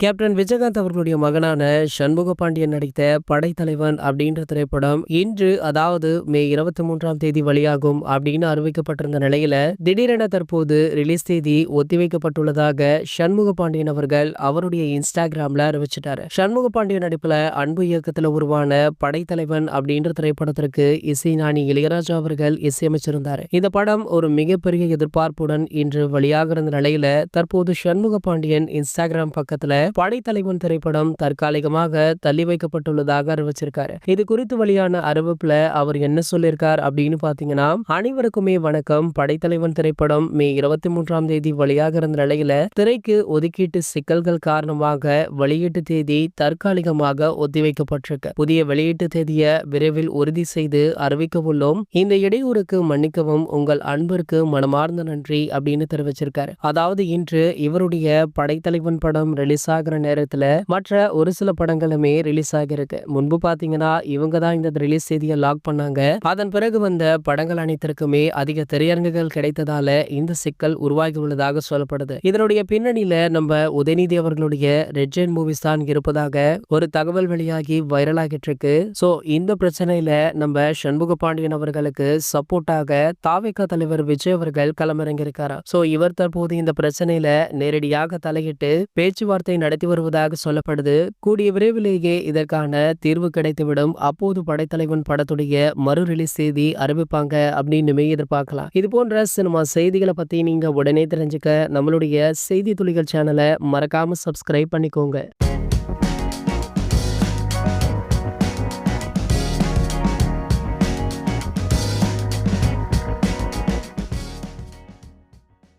Captain Vijayakanth அவர்களுடைய மகனான சண்முக பாண்டியன் நடித்த படைத்தலைவன் அப்படின்ற திரைப்படம் இன்று அதாவது மே இருபத்தி மூன்றாம் தேதி வெளியாகும் அப்படின்னு அறிவிக்கப்பட்டிருந்த நிலையில திடீரென தற்போது ரிலீஸ் தேதி ஒத்திவைக்கப்பட்டுள்ளதாக சண்முக பாண்டியன் அவர்கள் அவருடைய இன்ஸ்டாகிராம்ல அறிவிச்சிட்டாரு. சண்முக பாண்டியன் நடிப்புல அன்பு இயக்கத்துல உருவான படைத்தலைவன் அப்படின்ற திரைப்படத்திற்கு இசை ஞானி இளையராஜா அவர்கள் இசையமைச்சிருந்தார். இந்த படம் ஒரு மிகப்பெரிய எதிர்பார்ப்புடன் இன்று வெளியாகிற நிலையில தற்போது சண்முக பாண்டியன் இன்ஸ்டாகிராம் பக்கத்துல படைத்தலைவன் திரைப்படம் தற்காலிகமாக தள்ளி வைக்கப்பட்டுள்ளதாக அறிவிச்சிருக்காரு. இது குறித்து வெளியான அறிவிப்புல அவர் என்ன சொல்லியிருக்கார் அப்படின்னு பாத்தீங்கன்னா அனைவருக்குமே வணக்கம். படைத்தலைவன் திரைப்படம் மே இருபத்தி மூன்றாம் தேதி வெளியாக இருந்த நிலையில திரைக்கு ஒதுக்கீட்டு சிக்கல்கள் காரணமாக வெளியீட்டு தேதி தற்காலிகமாக ஒத்திவைக்கப்பட்டிருக்கு. புதிய வெளியீட்டு தேதியை விரைவில் உறுதி செய்து அறிவிக்க உள்ளோம். இந்த இடையூறுக்கு மன்னிக்கவும் உங்கள் அன்பிற்கு மனமார்ந்த நன்றி அப்படின்னு தெரிவிச்சிருக்காரு. அதாவது இன்று இவருடைய படைத்தலைவன் படம் ரிலீஸ் ஆக ஆகிற நேரத்தில் மற்ற ஒரு சில படங்களுமே ரிலீஸ் ஆகியிருக்கு. முன்பு பார்த்தீங்கன்னா இவங்க தான் இந்த ரிலீஸ் செய்தியை லாக் பண்ணாங்க. அதன் பிறகு வந்த படங்கள் அனைத்திற்குமே அதிக திரையரங்குகள் கிடைத்ததால இந்த சிக்கல் உருவாகி உள்ளதாக சொல்லப்படுது. இதனுடைய பின்னணியில நம்ம உதயநிதி அவர்களுடைய ரெட்ஜெயின் மூவிஸ் தான் இருப்பதாக ஒரு தகவல் வெளியாகி வைரல் ஆகிட்டு இருக்கு. சோ இந்த பிரச்சனையில நம்ம சண்முக பாண்டியன் அவர்களுக்கு சப்போர்ட்டாக தாவேகா தலைவர் விஜய் அவர்கள் களமிறங்கியிருக்காரா? சோ இவர் தற்போது இந்த பிரச்சனையில நேரடியாக தலையிட்டு பேச்சுவார்த்தை நடத்தி வருவதாக சொல்லப்படுது. கூடிய விரைவிலேயே இதற்கான தீர்வு கிடைத்துவிடும். அப்போது படைத்தலைவன் படத்துடைய மறு ரிலீஸ் செய்தி அறிவிப்பாங்க அப்படின்னுமே எதிர்பார்க்கலாம். இது போன்ற சினிமா செய்திகளை பத்தி நீங்க உடனே தெரிஞ்சுக்க நம்மளுடைய செய்தி துளிகள் சேனலை மறக்காம சப்ஸ்கிரைப் பண்ணிக்கோங்க.